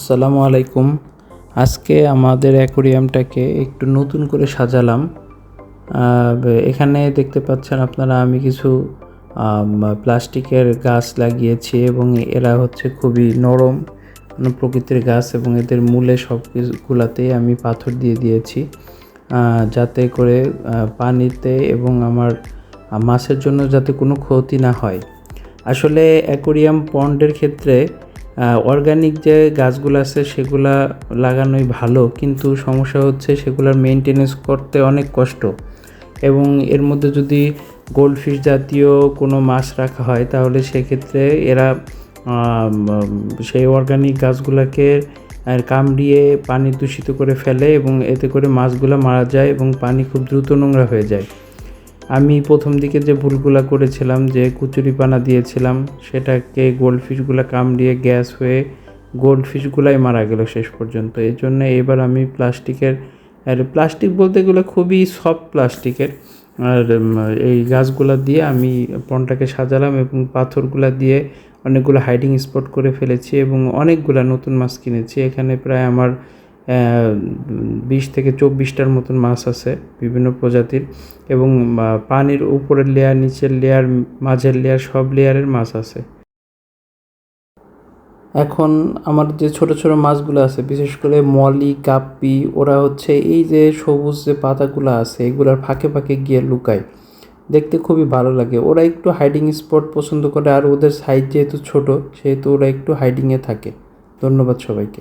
আসসালামু আলাইকুম। আজকে আমাদের অ্যাকোরিয়ামটাকে একটু নতুন করে সাজালাম। এখানে দেখতে পাচ্ছেন আপনারা আমি কিছু প্লাস্টিকের গাছ লাগিয়েছি এবং এরা হচ্ছে খুবই নরম প্রকৃতির গাছ এবং এদের মূলে সব কিছুগুলাতেই আমি পাথর দিয়ে দিয়েছি। যাতে করে পানিতে এবং আমার মাছের জন্য যাতে কোনো ক্ষতি না হয়। আসলে অ্যাকোরিয়াম পন্ডের ক্ষেত্রে অর্গানিক যে গাছগুলো আছে সেগুলা লাগানোই ভালো, কিন্তু সমস্যা হচ্ছে সেগুলোর মেনটেনেন্স করতে অনেক কষ্ট। এবং এর মধ্যে যদি গোল্ডফিশ জাতীয় কোনো মাছ রাখা হয়, তাহলে সেক্ষেত্রে এরা সেই অর্গানিক গাছগুলোকে কামড়িয়ে পানি দূষিত করে ফেলে এবং এতে করে মাছগুলো মারা যায় এবং পানি খুব দ্রুত নোংরা হয়ে যায়। আমি প্রথম দিকে যে ভুলগুলা করেছিলাম, যে কুচুরি পানা দিয়েছিলাম, সেটাকে গোল্ডফিশগুলো কামড়িয়ে গ্যাস হয়ে গোল্ডফিশগুলাই মারা গেল শেষ পর্যন্ত। এই জন্য এবার আমি প্লাস্টিকের, আর প্লাস্টিক বলতে গেলে খুবই সফট প্লাস্টিকের। আর এই গাছগুলা দিয়ে আমি পনটাকে সাজালাম এবং পাথরগুলা দিয়ে অনেকগুলো হাইডিং স্পট করে ফেলেছি এবং অনেকগুলা নতুন মাছ কিনেছি। এখানে প্রায় আমার বিশ থেকে চব্বিশটার মতন মাছ আছে বিভিন্ন প্রজাতির এবং পানির উপরের লেয়ার নিচের লেয়ার মাঝের লেয়ার সব লেয়ারের মাছ আছে। এখন আমার যে ছোট ছোট মাছগুলো আছে, বিশেষ করে মলি, কাপ্পি, ওরা হচ্ছে এই যে সবুজ যে পাতাগুলো আছে, এগুলার ফাঁকে ফাঁকে গিয়ে লুকায়। দেখতে খুবই ভালো লাগে। ওরা একটু হাইডিং স্পট পছন্দ করে, আর ওদের সাইজ যেহেতু ছোট, সেহেতু ওরা একটু হাইডিংয়ে থাকে। ধন্যবাদ সবাইকে।